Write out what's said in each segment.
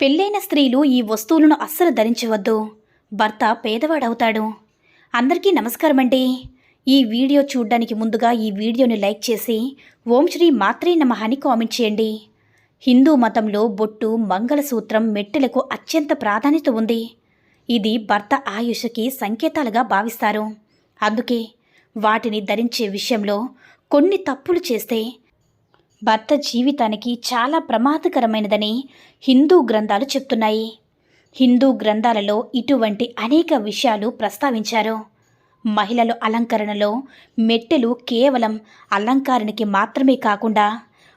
పెళ్ళైన స్త్రీలు ఈ వస్తువులను అస్సలు ధరించవద్దు. భర్త పేదవాడవుతాడు. అందరికీ నమస్కారం అండి ఈ వీడియో చూడ్డానికి ముందుగా ఈ వీడియోని లైక్ చేసి ఓం శ్రీ మాత్రే నమః అని కామెంట్ చేయండి. హిందూ మతంలో బొట్టు మంగళసూత్రం మెట్టెలకు అత్యంత ప్రాధాన్యత ఉంది. ఇది భర్త ఆయుష్కి సంకేతాలుగా భావిస్తారు. అందుకే వాటిని ధరించే విషయంలో కొన్ని తప్పులు చేస్తే భర్త జీవితానికి చాలా ప్రమాదకరమైనదని హిందూ గ్రంథాలు చెప్తున్నాయి. హిందూ గ్రంథాలలో ఇటువంటి అనేక విషయాలు ప్రస్తావించారు. మహిళల అలంకరణలో మెట్టెలు కేవలం అలంకారానికి మాత్రమే కాకుండా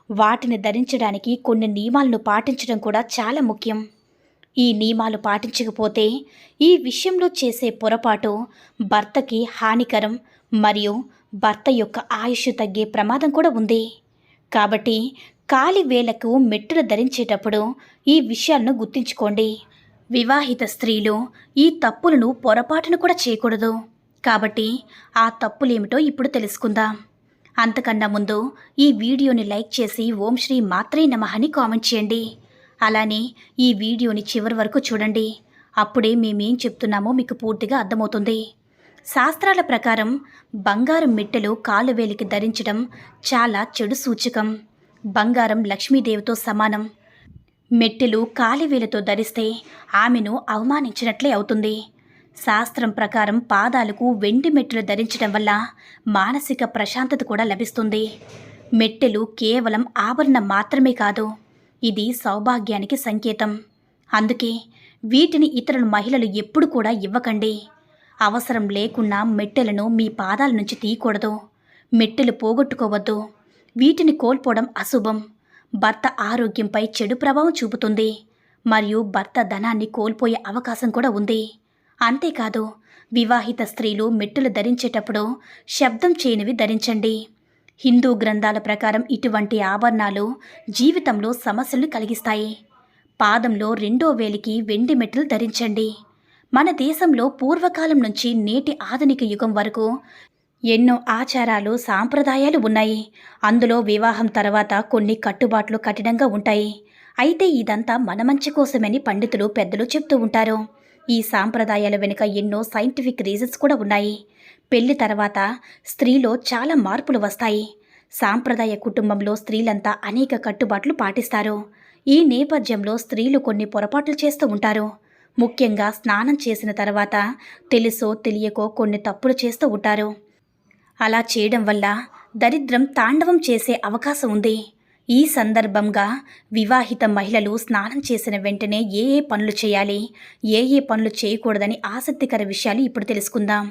వాటిని ధరించడానికి కొన్ని నియమాలను పాటించడం కూడా చాలా ముఖ్యం. ఈ నియమాలు పాటించకపోతే ఈ విషయంలో చేసే పొరపాటు భర్తకి హానికరం మరియు భర్త యొక్క ఆయుష్ తగ్గే ప్రమాదం కూడా ఉంది. కాబట్టి కాలి వేలకు మెట్టులు ధరించేటప్పుడు ఈ విషయాలను గుర్తుంచుకోండి. వివాహిత స్త్రీలు ఈ తప్పులను పొరపాటును కూడా చేయకూడదు. కాబట్టి ఆ తప్పులేమిటో ఇప్పుడు తెలుసుకుందాం. అంతకన్నా ముందు ఈ వీడియోని లైక్ చేసి ఓం శ్రీ మాత్రే నమః అని కామెంట్ చేయండి. అలానే ఈ వీడియోని చివరి వరకు చూడండి. అప్పుడే మేమేం చెప్తున్నామో మీకు పూర్తిగా అర్థమవుతుంది. శాస్త్రాల ప్రకారం బంగారం మెట్టెలు కాలువేలికి ధరించడం చాలా చెడు సూచకం. బంగారం లక్ష్మీదేవితో సమానం. మెట్టెలు కాలివేలతో ధరిస్తే ఆమెను అవమానించినట్లే అవుతుంది. శాస్త్రం ప్రకారం పాదాలకు వెండి మెట్టెలు ధరించడం వల్ల మానసిక ప్రశాంతత కూడా లభిస్తుంది. మెట్టెలు కేవలం ఆభరణం మాత్రమే కాదు ఇది సౌభాగ్యానికి సంకేతం. అందుకే వీటిని ఇతరుల మహిళలు ఎప్పుడు కూడా ఇవ్వకండి. అవసరం లేకున్నా మెట్టెలను మీ పాదాల నుంచి తీయకూడదు. మెట్టెలు పోగొట్టుకోవద్దు. వీటిని కోల్పోవడం అశుభం. భర్త ఆరోగ్యంపై చెడు ప్రభావం చూపుతుంది. మరియు భర్త ధనాన్ని కోల్పోయే అవకాశం కూడా ఉంది. అంతేకాదు వివాహిత స్త్రీలు మెట్టులు ధరించేటప్పుడు శబ్దం చేయనివి ధరించండి. హిందూ గ్రంథాల ప్రకారం ఇటువంటి ఆభరణాలు జీవితంలో సమస్యలు కలిగిస్తాయి. పాదంలో రెండో వేలికి వెండి మెట్లు ధరించండి. మన దేశంలో పూర్వకాలం నుంచి నేటి ఆధునిక యుగం వరకు ఎన్నో ఆచారాలు సాంప్రదాయాలు ఉన్నాయి. అందులో వివాహం తర్వాత కొన్ని కట్టుబాట్లు కఠినంగా ఉంటాయి. అయితే ఇదంతా మన మంచి కోసమని పండితులు పెద్దలు చెప్తూ ఉంటారు. ఈ సాంప్రదాయాల వెనుక ఎన్నో సైంటిఫిక్ రీజన్స్ కూడా ఉన్నాయి. పెళ్ళి తర్వాత స్త్రీలో చాలా మార్పులు వస్తాయి. సాంప్రదాయ కుటుంబంలో స్త్రీలంతా అనేక కట్టుబాట్లు పాటిస్తారు. ఈ నేపథ్యంలో స్త్రీలు కొన్ని పొరపాట్లు చేస్తూ ఉంటారు. ముఖ్యంగా స్నానం చేసిన తర్వాత తెలుసో తెలియకో కొన్ని తప్పులు చేస్తూ ఉంటారు. అలా చేయడం వల్ల దరిద్రం తాండవం చేసే అవకాశం ఉంది. ఈ సందర్భంగా వివాహిత మహిళలు స్నానం చేసిన వెంటనే ఏ ఏ పనులు చేయాలి ఏ ఏ పనులు చేయకూడదని ఆసక్తికర విషయాలు ఇప్పుడు తెలుసుకుందాం.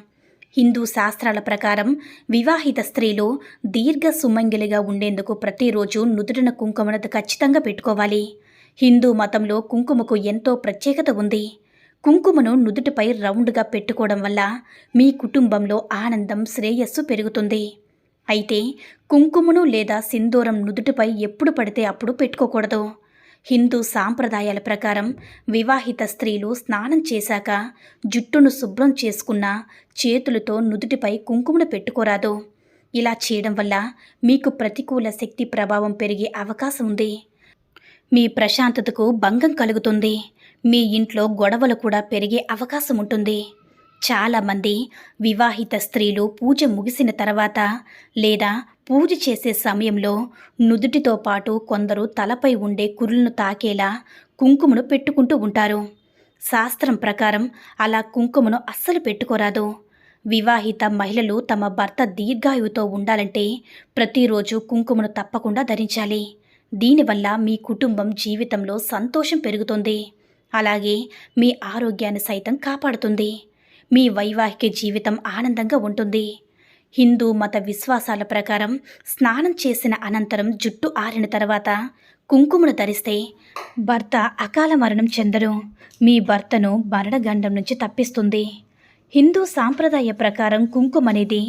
హిందూ శాస్త్రాల ప్రకారం వివాహిత స్త్రీలు దీర్ఘ సుమంగిలిగా ఉండేందుకు ప్రతిరోజు నుదుటిన కుంకుమను ఖచ్చితంగా పెట్టుకోవాలి. హిందూ మతంలో కుంకుమకు ఎంతో ప్రత్యేకత ఉంది. కుంకుమను నుదుటిపై రౌండ్గా పెట్టుకోవడం వల్ల మీ కుటుంబంలో ఆనందం శ్రేయస్సు పెరుగుతుంది. అయితే కుంకుమను లేదా సింధూరం నుదుటిపై ఎప్పుడు పడితే అప్పుడు పెట్టుకోకూడదు. హిందూ సాంప్రదాయాల ప్రకారం వివాహిత స్త్రీలు స్నానం చేశాక జుట్టును శుభ్రం చేసుకున్న చేతులతో నుదుటిపై కుంకుమను పెట్టుకోరాదు. ఇలా చేయడం వల్ల మీకు ప్రతికూల శక్తి ప్రభావం పెరిగే అవకాశం ఉంది. మీ ప్రశాంతతకు భంగం కలుగుతుంది. మీ ఇంట్లో గొడవలు కూడా పెరిగే అవకాశం ఉంటుంది చాలామంది వివాహిత స్త్రీలు పూజ ముగిసిన తర్వాత లేదా పూజ చేసే సమయంలో నుదుటితో పాటు కొందరు తలపై ఉండే కురులను తాకేలా కుంకుమను పెట్టుకుంటూ ఉంటారు. శాస్త్రం ప్రకారం అలా కుంకుమను అస్సలు పెట్టుకోరాదు. వివాహిత మహిళలు తమ భర్త దీర్ఘాయువుతో ఉండాలంటే ప్రతిరోజు కుంకుమను తప్పకుండా ధరించాలి. దీనివల్ల మీ కుటుంబం జీవితంలో సంతోషం పెరుగుతుంది. అలాగే మీ ఆరోగ్యాన్ని సైతం కాపాడుతుంది. మీ వైవాహిక జీవితం ఆనందంగా ఉంటుంది. హిందూ మత విశ్వాసాల ప్రకారం స్నానం చేసిన అనంతరం జుట్టు ఆరిన తర్వాత కుంకుమను ధరిస్తే భర్త అకాల మరణం చెందరు. మీ భర్తను మరణగండం నుంచి తప్పిస్తుంది. హిందూ సాంప్రదాయ ప్రకారం కుంకుమ అనేది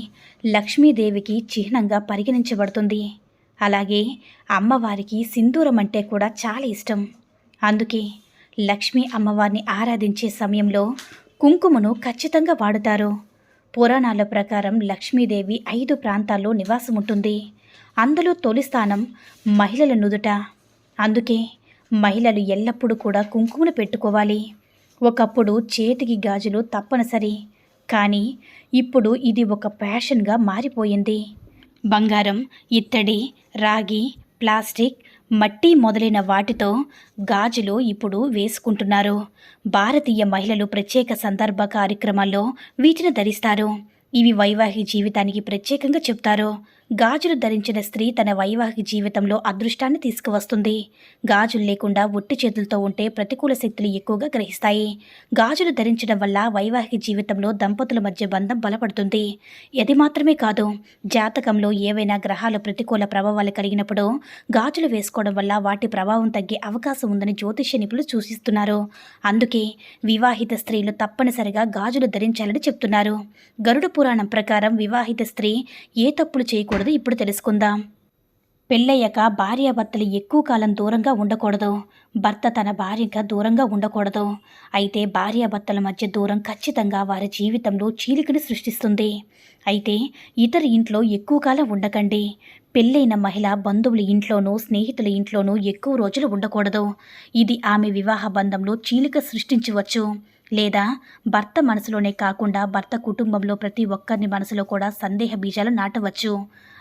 లక్ష్మీదేవికి చిహ్నంగా పరిగణించబడుతుంది. అలాగే అమ్మవారికి సింధూరం అంటే కూడా చాలా ఇష్టం. అందుకే లక్ష్మీ అమ్మవారిని ఆరాధించే సమయంలో కుంకుమను ఖచ్చితంగా వాడుతారు. పురాణాల ప్రకారం లక్ష్మీదేవి ఐదు ప్రాంతాల్లో నివాసం ఉంటుంది అందులో తొలి స్థానం మహిళల నుదుట. అందుకే మహిళలు ఎల్లప్పుడూ కూడా కుంకుమను పెట్టుకోవాలి. ఒకప్పుడు చేతికి గాజులు తప్పనిసరి. కానీ ఇప్పుడు ఇది ఒక ఫ్యాషన్గా మారిపోయింది. బంగారం ఇత్తడి రాగి ప్లాస్టిక్ మట్టి మొదలైన వాటితో గాజులు ఇప్పుడు వేసుకుంటున్నారు. భారతీయ మహిళలు ప్రత్యేక సందర్భ కార్యక్రమాల్లో వీటిని ధరిస్తారు. ఇవి వైవాహిక జీవితానికి ప్రత్యేకంగా చెప్తారు. గాజులు ధరించిన స్త్రీ తన వైవాహిక జీవితంలో అదృష్టాన్ని తీసుకువస్తుంది. గాజులు లేకుండా ఒట్టి చేతులతో ఉంటే ప్రతికూల శక్తులు ఎక్కువగా గ్రహిస్తాయి. గాజులు ధరించడం వల్ల వైవాహిక జీవితంలో దంపతుల మధ్య బంధం బలపడుతుంది. ఇది మాత్రమే కాదు జాతకంలో ఏవైనా గ్రహాలు ప్రతికూల ప్రభావాలు కలిగినప్పుడు గాజులు వేసుకోవడం వల్ల వాటి ప్రభావం తగ్గే అవకాశం ఉందని జ్యోతిష్య నిపుణులు సూచిస్తున్నారు. అందుకే వివాహిత స్త్రీలు తప్పనిసరిగా గాజులు ధరించాలని చెప్తున్నారు. గరుడ పురాణం ప్రకారం వివాహిత స్త్రీ ఏ తప్పులు చేయకూడదు. ఇప్పుడు తెలుసుకుందాం. పెళ్ళయ్యాక భార్యాభర్తలు ఎక్కువ కాలం దూరంగా ఉండకూడదు. భర్త తన భార్యగా దూరంగా ఉండకూడదు. అయితే భార్యాభర్తల మధ్య దూరం ఖచ్చితంగా వారి జీవితంలో చీలికను సృష్టిస్తుంది. అయితే ఇతర ఇంట్లో ఎక్కువ కాలం ఉండకండి. పెళ్ళైన మహిళ బంధువుల ఇంట్లోనూ స్నేహితుల ఇంట్లోనూ ఎక్కువ రోజులు ఉండకూడదు. ఇది ఆమె వివాహ బంధంలో చీలిక సృష్టించవచ్చు. లేదా భర్త మనసులోనే కాకుండా భర్త కుటుంబంలో ప్రతి ఒక్కరిని మనసులో కూడా సందేహ బీజాలు నాటవచ్చు.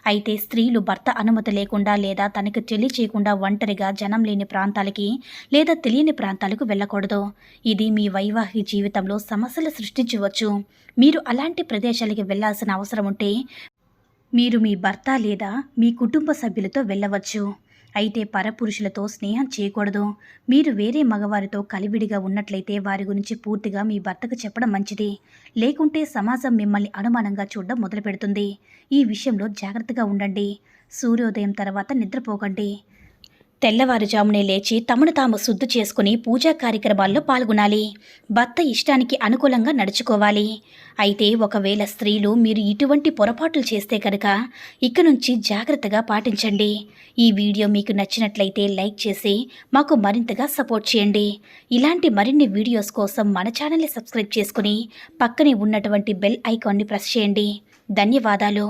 అయితే స్త్రీలు భర్త అనుమతి లేకుండా లేదా తనకు చెల్లి చేయకుండా ఒంటరిగా జనం లేని ప్రాంతాలకి లేదా తెలియని ప్రాంతాలకు వెళ్ళకూడదు. ఇది మీ వైవాహిక జీవితంలో సమస్యలు సృష్టించవచ్చు. మీరు అలాంటి ప్రదేశాలకి వెళ్ళాల్సిన అవసరం ఉంటే మీరు మీ భర్త లేదా మీ కుటుంబ సభ్యులతో వెళ్ళవచ్చు. అయితే పరపురుషులతో స్నేహం చేయకూడదు. మీరు వేరే మగవారితో కలివిడిగా ఉన్నట్లయితే వారి గురించి పూర్తిగా మీ భర్తకు చెప్పడం మంచిది. లేకుంటే సమాజం మిమ్మల్ని అనుమానంగా చూడడం మొదలుపెడుతుంది. ఈ విషయంలో జాగ్రత్తగా ఉండండి. సూర్యోదయం తర్వాత నిద్రపోకండి. తెల్లవారుజామునే లేచి తమను తాము శుద్ధి చేసుకుని పూజా కార్యక్రమాల్లో పాల్గొనాలి. భర్త ఇష్టానికి అనుకూలంగా నడుచుకోవాలి. అయితే ఒకవేళ స్త్రీలు మీరు ఇటువంటి పొరపాట్లు చేస్తే కనుక ఇక నుంచి జాగ్రత్తగా పాటించండి. ఈ వీడియో మీకు నచ్చినట్లయితే లైక్ చేసి మాకు మరింతగా సపోర్ట్ చేయండి. ఇలాంటి మరిన్ని వీడియోస్ కోసం మన ఛానల్ని సబ్స్క్రైబ్ చేసుకుని పక్కనే ఉన్నటువంటి బెల్ ఐకాన్ని ప్రెస్ చేయండి. ధన్యవాదాలు.